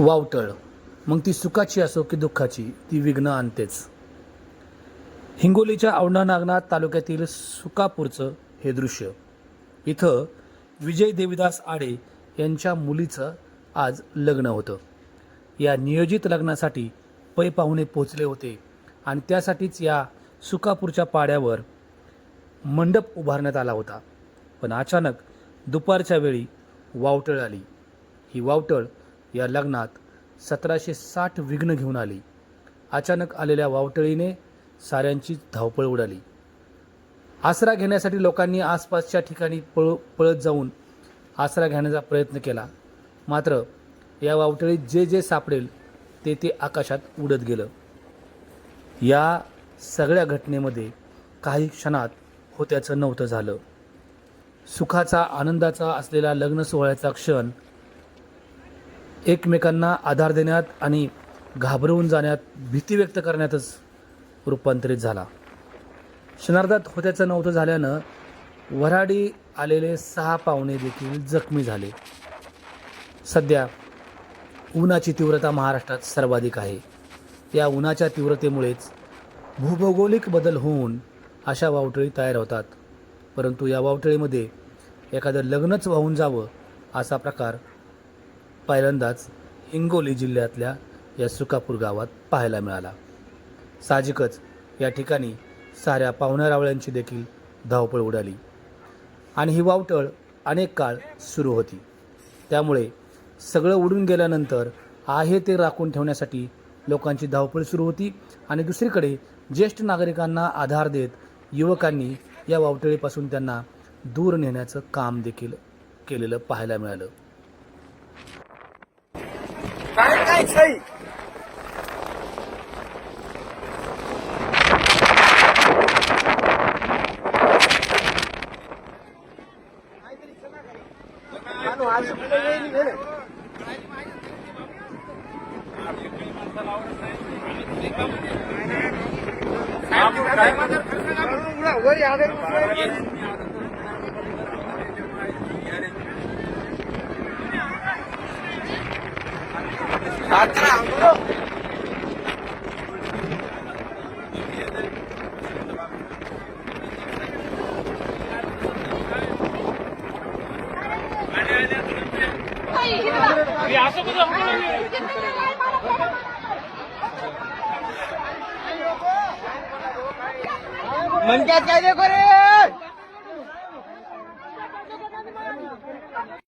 वावटळ. मग ती सुखाची असो की दुःखाची ती विघ्न आणतेच. हिंगोलीच्या औंढा नागनाथ तालुक्यातील सुकापूरचं हे दृश्य. इथं विजय देवीदास आडे यांच्या मुलीचं आज लग्न होतं. या नियोजित लग्नासाठी पै पाहुणे पोचले होते आणि त्यासाठीच या सुकापूरच्या पाड्यावर मंडप उभारण्यात आला होता. पण अचानक दुपारच्या वेळी वावटळ आली. ही वावटळ या लग्नात सतराशे साठ विघ्न घेऊन आली. अचानक आलेल्या वावटळीने साऱ्यांची धावपळ उडाली. आसरा घेण्यासाठी लोकांनी आसपासच्या ठिकाणी पळ पळत जाऊन आसरा घेण्याचा प्रयत्न केला. मात्र या वावटळीत जे जे सापडेल ते ते आकाशात उडत गेलं. या सगळ्या घटनेमध्ये काही क्षणात होत्याचं नव्हतं झालं. सुखाचा आनंदाचा असलेला लग्न सोहळ्याचा क्षण एकमेकांना आधार देण्यात आणि घाबरवून जाण्यात भीती व्यक्त करण्यातच रूपांतरित झाला. क्षणार्धात होत्याचं नव्हतं झाल्यानं वऱ्हाडी आलेले सहा पाहुणे देखील जखमी झाले. सध्या उन्हाची तीव्रता महाराष्ट्रात सर्वाधिक आहे. या उन्हाच्या तीव्रतेमुळेच भूभौगोलिक बदल होऊन अशा वावटळी तयार होतात. परंतु या वावटळीमध्ये एखादं लग्नच वाहून जावं असा प्रकार पहिल्यांदाच हिंगोली जिल्ह्यातल्या या सुकापूर गावात पाहायला मिळाला. साहजिकच या ठिकाणी साऱ्या पाहुण्यारावळ्यांची देखील धावपळ उडाली आणि ही वावटळ अनेक काळ सुरू होती. त्यामुळे सगळं उडून गेल्यानंतर आहे ते राखून ठेवण्यासाठी लोकांची धावपळ सुरू होती आणि दुसरीकडे ज्येष्ठ नागरिकांना आधार देत युवकांनी या वावटळीपासून त्यांना दूर नेण्याचं काम देखील केलेलं पाहायला मिळालं. काय काय सई वर या मनक्यात काय देखो रे